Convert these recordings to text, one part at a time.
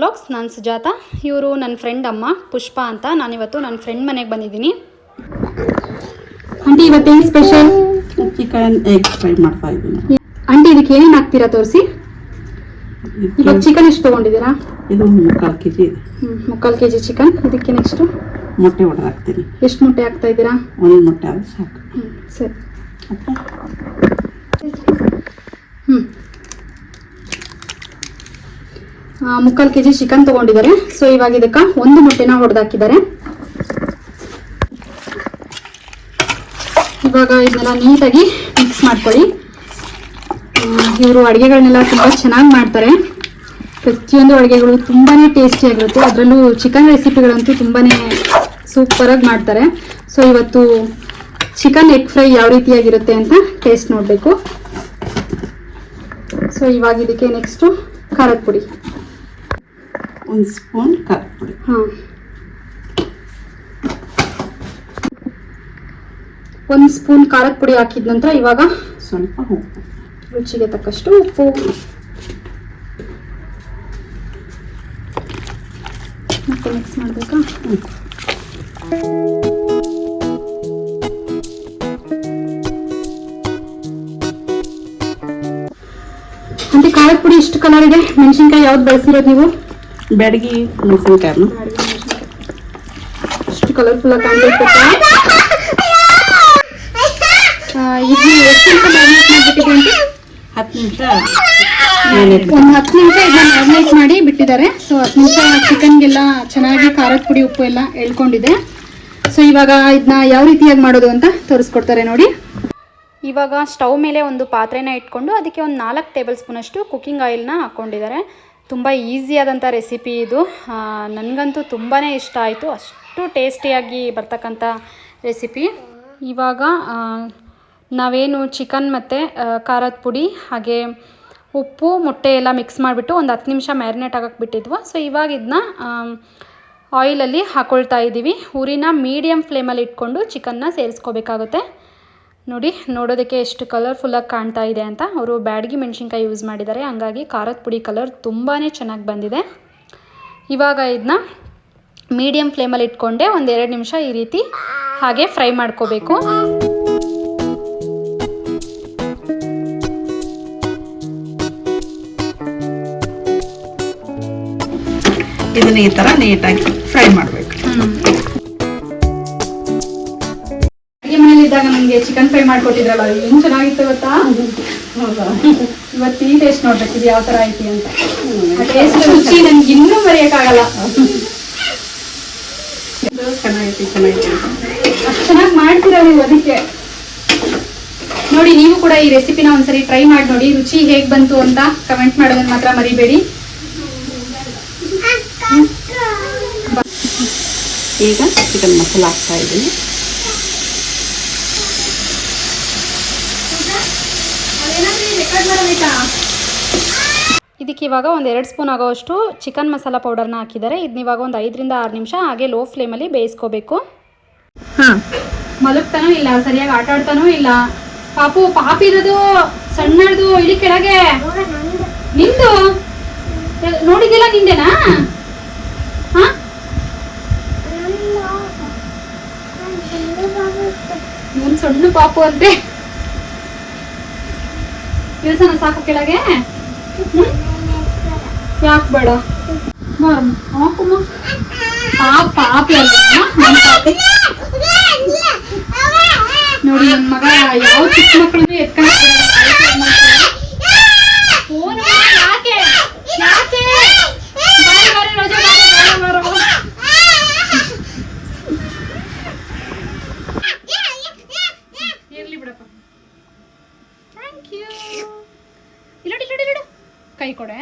Vlogs ನಾನು ಸುಜಾತ. ಇವರು ನನ್ನ ಫ್ರೆಂಡ್ ಅಮ್ಮ ಪುಷ್ಪ ಅಂತ. ನಾನಿವತ್ತು ನನ್ನ ಫ್ರೆಂಡ್ ಮನೆಗೆ ಬಂದಿದ್ದೀನಿ. ಆಂಟಿ ಇವತ್ತೇನು ಸ್ಪೆಷಲ್ ಚಿಕನ್ ಎಗ್ ಫ್ರೈ ಮಾಡ್ತಾ ಇದ್ದೀನಿ. ಆಂಟಿ ಇದಕ್ಕೆ ಏನೇನು ಹಾಕ್ತೀರಾ ತೋರಿಸಿ? ಇವತ್ತು ಇವಾಗ ಚಿಕನ್ ಎಷ್ಟು ತೊಗೊಂಡಿದ್ದೀರಾ? ಇದು ಮುಕ್ಕಾಲು ಕೆ ಜಿ ಮುಕ್ಕಾಲು ಕೆ ಜಿ ಚಿಕನ್ ಇದಕ್ಕೆ ನೆಕ್ಸ್ಟು ಮೊಟ್ಟೆ ಹೊಡೆದು ಹಾಕ್ತೀನಿ ಎಷ್ಟು ಮೊಟ್ಟೆ ಹಾಕ್ತಾ ಇದ್ದೀರಾ? ಒಂದು ಮೊಟ್ಟೆ ಆದರೆ ಸಾಕು. ಸರಿ ಮತ್ತೆ ಹ್ಞೂ ಮುಕ್ಕಾಲು ಕೆ ಜಿ ಚಿಕನ್ ತಗೊಂಡಿದ್ದಾರೆ. ಸೊ ಇವಾಗ ಇದಕ್ಕೆ ಒಂದು ಮೊಟ್ಟೆನ ಹೊಡೆದಾಕಿದ್ದಾರೆ. ಇವಾಗ ಇದನ್ನೆಲ್ಲ ನೀಟಾಗಿ ಮಿಕ್ಸ್ ಮಾಡ್ಕೊಳ್ಳಿ. ಇವರು ಅಡುಗೆಗಳನ್ನೆಲ್ಲ ತುಂಬ ಚೆನ್ನಾಗಿ ಮಾಡ್ತಾರೆ. ಪ್ರತಿಯೊಂದು ಅಡುಗೆಗಳು ತುಂಬಾ ಟೇಸ್ಟಿಯಾಗಿರುತ್ತೆ ಅದರಲ್ಲೂ ಚಿಕನ್ ರೆಸಿಪಿಗಳಂತೂ ತುಂಬಾ ಸೂಪರಾಗಿ ಮಾಡ್ತಾರೆ. ಸೊ ಇವತ್ತು ಚಿಕನ್ ಎಗ್ ಫ್ರೈ ಯಾವ ರೀತಿಯಾಗಿರುತ್ತೆ ಅಂತ ಟೇಸ್ಟ್ ನೋಡಬೇಕು. ಸೊ ಇವಾಗ ಇದಕ್ಕೆ ನೆಕ್ಸ್ಟು ಖಾರದ ಪುಡಿ. ಒಂದು ಸ್ಪೂನ್ ಖಾರದ ಪುಡಿ ಹಾಂ ಒಂದು ಸ್ಪೂನ್ ಖಾರದ ಪುಡಿ ಹಾಕಿದ ನಂತರ ಇವಾಗ ಸ್ವಲ್ಪ ಉಪ್ಪು ರುಚಿಗೆ ತಕ್ಕಷ್ಟು ಉಪ್ಪು ಮತ್ತೆ ಮಿಕ್ಸ್ ಮಾಡಬೇಕಾ ಹ್ಮ್. ಮತ್ತೆ ಖಾರದ ಪುಡಿ ಇಷ್ಟು ಕಲರ್ ಇದೆ ಮೆಣಸಿನ್ಕಾಯಿ ಯಾವ್ದು ಬಳಸಿರೋದು ನೀವು ಬೆಡಗಿ ಮೆಣಸಿನ್ಕಾಯನ್ನು ಎಷ್ಟು ಕಲರ್ಫುಲ್ ಆಗಿ ಕಾಣ್ತೈತೆ ಎಷ್ಟು ನಿಮಿಷ ಹತ್ತು ನಿಮಿಷ. ಒಂದು ಹತ್ತು ನಿಮಿಷ ಇದನ್ನ ಮ್ಯಾರಿನೇಟ್ ಮಾಡಿ ಬಿಟ್ಟಿದ್ದಾರೆ. ಸೊ ಹತ್ತು ನಿಮಿಷ ಚಿಕನ್ಗೆಲ್ಲ ಚೆನ್ನಾಗಿ ಖಾರದ ಪುಡಿ ಉಪ್ಪು ಎಲ್ಲ ಎಳ್ಕೊಂಡಿದೆ ಸೊ ಇವಾಗ ಇದನ್ನ ಯಾವ ರೀತಿಯಾಗಿ ಮಾಡೋದು ಅಂತ ತೋರಿಸ್ಕೊಡ್ತಾರೆ ನೋಡಿ. ಇವಾಗ ಸ್ಟವ್ ಮೇಲೆ ಒಂದು ಪಾತ್ರೆನ ಇಟ್ಕೊಂಡು ಅದಕ್ಕೆ ಒಂದು ನಾಲ್ಕು ಟೇಬಲ್ ಸ್ಪೂನಷ್ಟು ಕುಕ್ಕಿಂಗ್ ಆಯಿಲ್ನ ಹಾಕ್ಕೊಂಡಿದ್ದಾರೆ ತುಂಬ ಈಸಿಯಾದಂಥ ರೆಸಿಪಿ ಇದು. ನನಗಂತೂ ತುಂಬಾ ಇಷ್ಟ ಆಯಿತು. ಅಷ್ಟು ಟೇಸ್ಟಿಯಾಗಿ ಬರ್ತಕ್ಕಂಥ ರೆಸಿಪಿ ಇವಾಗ ನಾವೇನು ಚಿಕನ್ ಮತ್ತು ಖಾರದ ಪುಡಿ, ಹಾಗೆ ಉಪ್ಪು, ಮೊಟ್ಟೆ ಎಲ್ಲ ಮಿಕ್ಸ್ ಮಾಡಿಬಿಟ್ಟು ಒಂದು ಹತ್ತು ನಿಮಿಷ ಮ್ಯಾರಿನೇಟ್ ಆಗಕ್ಕೆ ಬಿಟ್ಟಿದ್ವು. ಸೊ ಇವಾಗ ಇದನ್ನ ಆಯಿಲಲ್ಲಿ ಹಾಕ್ಕೊಳ್ತಾ ಇದ್ದೀವಿ ಉರಿನ ಮೀಡಿಯಮ್ ಫ್ಲೇಮಲ್ಲಿ ಇಟ್ಕೊಂಡು ಚಿಕನ್ನ ಸೇರಿಸ್ಕೋಬೇಕಾಗುತ್ತೆ. ನೋಡಿ ನೋಡೋದಕ್ಕೆ ಎಷ್ಟು ಕಲರ್ಫುಲ್ಲಾಗಿ ಕಾಣ್ತಾ ಇದೆ ಅಂತ ಅವರು ಬ್ಯಾಡಗಿ ಮೆಣಸಿನ್ಕಾಯಿ ಯೂಸ್ ಮಾಡಿದ್ದಾರೆ. ಹಂಗಾಗಿ ಖಾರದ ಪುಡಿ ಕಲರ್ ತುಂಬಾ ಚೆನ್ನಾಗಿ ಬಂದಿದೆ. ಇವಾಗ ಇದನ್ನ ಮೀಡಿಯಮ್ ಫ್ಲೇಮಲ್ಲಿ ಇಟ್ಕೊಂಡೆ ಒಂದು ಎರಡು ನಿಮಿಷ ಈ ರೀತಿ ಹಾಗೆ ಫ್ರೈ ಮಾಡ್ಕೋಬೇಕು. ಇದನ್ನ ಈ ಥರ ನೀಟಾಗಿ ಫ್ರೈ ಮಾಡಬೇಕು. ಅಡುಗೆ ನಮ್ಗೆ ನನಗೆ ಚಿಕನ್ ಫ್ರೈ ಮಾಡ್ಕೊಟ್ಟಿದ್ರಲ್ಲ ಏನು ಚೆನ್ನಾಗಿತ್ತು ಗೊತ್ತಾ? ಇವತ್ತು ಈ ಟೇಸ್ಟ್ ನೋಡ್ಬೇಕು ಇದು ಯಾವ ತರ ಐತಿ ಅಂತ. ಆ ಟೇಸ್ಟ್ ರುಚಿ ನನ್ಗೆ ಇನ್ನೂ ಮರೆಯೋಕ್ಕಾಗಲ್ಲ. ಚೆನ್ನಾಗೈತಿ ಚೆನ್ನಾಗಿತ್ತು ಅಷ್ಟು ಚೆನ್ನಾಗಿ ಮಾಡ್ತೀರಾ ನೀವು ಅದಕ್ಕೆ? ನೋಡಿ ನೀವು ಕೂಡ ಈ ರೆಸಿಪಿನ ಒಂದ್ಸರಿ ಟ್ರೈ ಮಾಡಿ ನೋಡಿ ರುಚಿ ಹೇಗ್ ಬಂತು ಅಂತ ಕಮೆಂಟ್ ಮಾಡೋದನ್ನ ಮಾತ್ರ ಮರಿಬೇಡಿ. ಈಗ ಚಿಕನ್ ಮಸಾಲ ಹಾಕ್ತಾ ಇದ್ದೀನಿ. ಇದಕ್ಕೆ ಇವಾಗ ಒಂದು ಎರಡು ಸ್ಪೂನ್ ಆಗೋವಷ್ಟು ಚಿಕನ್ ಮಸಾಲ ಪೌಡರ್ನ ಹಾಕಿದ್ದಾರೆ. ಇದನ್ನ ಇವಾಗ ಒಂದು ಐದರಿಂದ ಆರು ನಿಮಿಷ ಹಾಗೆ ಲೋ ಫ್ಲೇಮಲ್ಲಿ ಬೇಯಿಸ್ಕೋಬೇಕು. ಹಾಂ ಮಲಗ್ತಾನೂ ಇಲ್ಲ ಸರಿಯಾಗಿ ಆಟ ಆಡ್ತಾನೂ ಇಲ್ಲ. ಪಾಪು ಪಾಪಿರೋದು ಸಣ್ಣದು ಇಳಿ ಕೆಳಗೆ. ನಿಂದು? ನೋಡಿದ್ದಿಲ್ಲ ನಿಂದೇನಾ? ಸಣ್ಣ ಪಾಪು ಅಂತೆ. ಇಳ್ಸನ ಸಾಕು ಕೆಳಗೆ? ಯಾಕೆ ಬೇಡ? ಹಾಕಮ್ಮ. ಪಾಪ ನೋಡಿ ನನ್ನ ಮಗ ಯಾವ ಚಿಕ್ಕ ಮಕ್ಕಳನ್ನು ಎತ್ಕೊಂಡು ಕೈ ಕೊಡೆ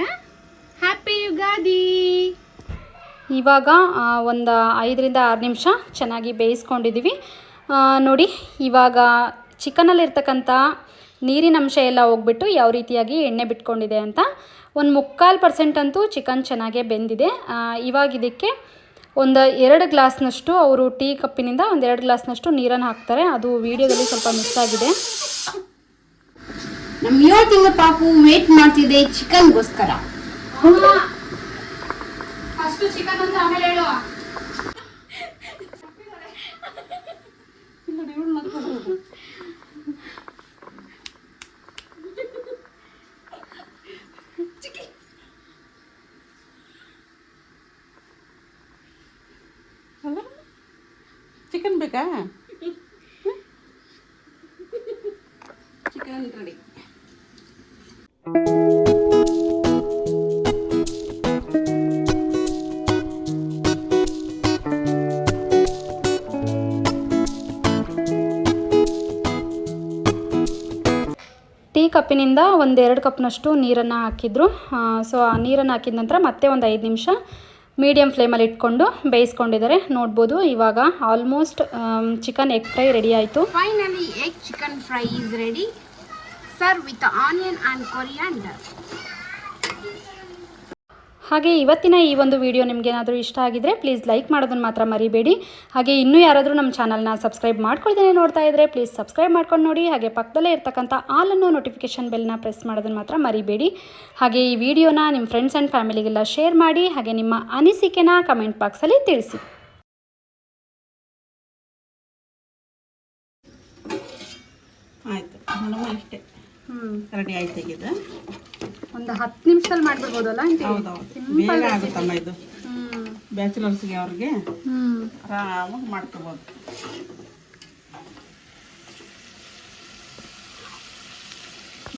ಹ್ಯಾಪಿ ಯುಗಾದಿ ಇವಾಗ ಒಂದು ಐದರಿಂದ ಆರು ನಿಮಿಷ ಚೆನ್ನಾಗಿ ಬೇಯಿಸ್ಕೊಂಡಿದ್ದೀವಿ ನೋಡಿ, ಇವಾಗ ಚಿಕನಲ್ಲಿರ್ತಕ್ಕಂಥ ನೀರಿನ ಅಂಶ ಎಲ್ಲ ಹೋಗ್ಬಿಟ್ಟು ಯಾವ ರೀತಿಯಾಗಿ ಎಣ್ಣೆ ಬಿಟ್ಕೊಂಡಿದೆ ಅಂತ. ಒಂದು ಮುಕ್ಕಾಲು ಪರ್ಸೆಂಟ್ ಅಂತೂ ಚಿಕನ್ ಚೆನ್ನಾಗೇ ಬೆಂದಿದೆ. ಇವಾಗ ಇದಕ್ಕೆ ಒಂದು ಎರಡು ಗ್ಲಾಸ್ನಷ್ಟು ಅವರು ಟೀ ಕಪ್ಪಿನಿಂದ ಒಂದು ಎರಡು ಗ್ಲಾಸ್ನಷ್ಟು ನೀರನ್ನು ಹಾಕ್ತಾರೆ. ಅದು ವಿಡಿಯೋದಲ್ಲಿ ಸ್ವಲ್ಪ ಮಿಸ್ ಆಗಿದೆ. ನಮ್ ಏಳು ತಿಂಗಳ ಪಾಪು ವೇಟ್ ಮಾಡ್ತಿದೆ ಚಿಕನ್ಗೋಸ್ಕರ ಫಸ್ಟ್ ಚಿಕನ್ ಅಂತ ಆಮೇಲೆ ಹೇಳು ಚಿಕನ್ ಬೇಕಾ ಚಿಕನ್ ರೆಡಿ ಟೀ ಕಪ್ಪಿನಿಂದ ಒಂದೆರಡು ಕಪ್ನಷ್ಟು ನೀರನ್ನು ಹಾಕಿದ್ರು. ಸೊ, ಆ ನೀರನ್ನು ಹಾಕಿದ ನಂತರ ಮತ್ತೆ ಒಂದು ಐದು ನಿಮಿಷ ಮೀಡಿಯಂ ಫ್ಲೇಮಲ್ಲಿ ಇಟ್ಕೊಂಡು ಬೇಯಿಸ್ಕೊಂಡಿದ್ದಾರೆ. ನೋಡ್ಬೋದು, ಇವಾಗ almost chicken egg fry ready ಆಯಿತು. Finally egg chicken fry is ready. Serve with onion and coriander. ಹಾಗೆ ಇವತ್ತಿನ ಈ ಒಂದು ವಿಡಿಯೋ ನಿಮಗೇನಾದರೂ ಇಷ್ಟ ಆಗಿದ್ರೆ ಪ್ಲೀಸ್ ಲೈಕ್ ಮಾಡೋದನ್ನು ಮಾತ್ರ ಮರಿಬೇಡಿ. ಹಾಗೆ ಇನ್ನೂ ಯಾರಾದರೂ ನಮ್ಮ ಚಾನಲ್ನ ಸಬ್ಸ್ಕ್ರೈಬ್ ಮಾಡ್ಕೊಳ್ದೇನೆ ನೋಡ್ತಾ ಇದ್ದರೆ ಪ್ಲೀಸ್ ಸಬ್ಸ್ಕ್ರೈಬ್ ಮಾಡ್ಕೊಂಡು ನೋಡಿ. ಹಾಗೆ ಪಕ್ಕದಲ್ಲೇ ಇರ್ತಕ್ಕಂಥ ಆಲ್ ಅನ್ನೋ ನೋಟಿಫಿಕೇಷನ್ ಬೆಲ್ನ ಪ್ರೆಸ್ ಮಾಡೋದನ್ನು ಮಾತ್ರ ಮರಿಬೇಡಿ. ಹಾಗೆ ಈ ವಿಡಿಯೋನ ನಿಮ್ಮ ಫ್ರೆಂಡ್ಸ್ ಆ್ಯಂಡ್ ಫ್ಯಾಮಿಲಿಗೆಲ್ಲ ಶೇರ್ ಮಾಡಿ. ಹಾಗೆ ನಿಮ್ಮ ಅನಿಸಿಕೆನ ಕಮೆಂಟ್ ಬಾಕ್ಸಲ್ಲಿ ತಿಳಿಸಿ. ಆಯಿತು ಇಷ್ಟೇ ರೆಡಿ ಆಯ್ತು ಇದು ಒಂದು ಹತ್ತು ನಿಮಿಷದಲ್ಲಿ ಮಾಡ್ಬಿಡ್ಬೋದಲ್ಲ ಬೇಗ ಆಗುತ್ತಮ್ಮ ಇದು. ಬ್ಯಾಚುಲರ್ಸ್ಗೆ ಅವ್ರಿಗೆ ಆರಾಮಾಗಿ ಮಾಡ್ಕೋಬೋದು.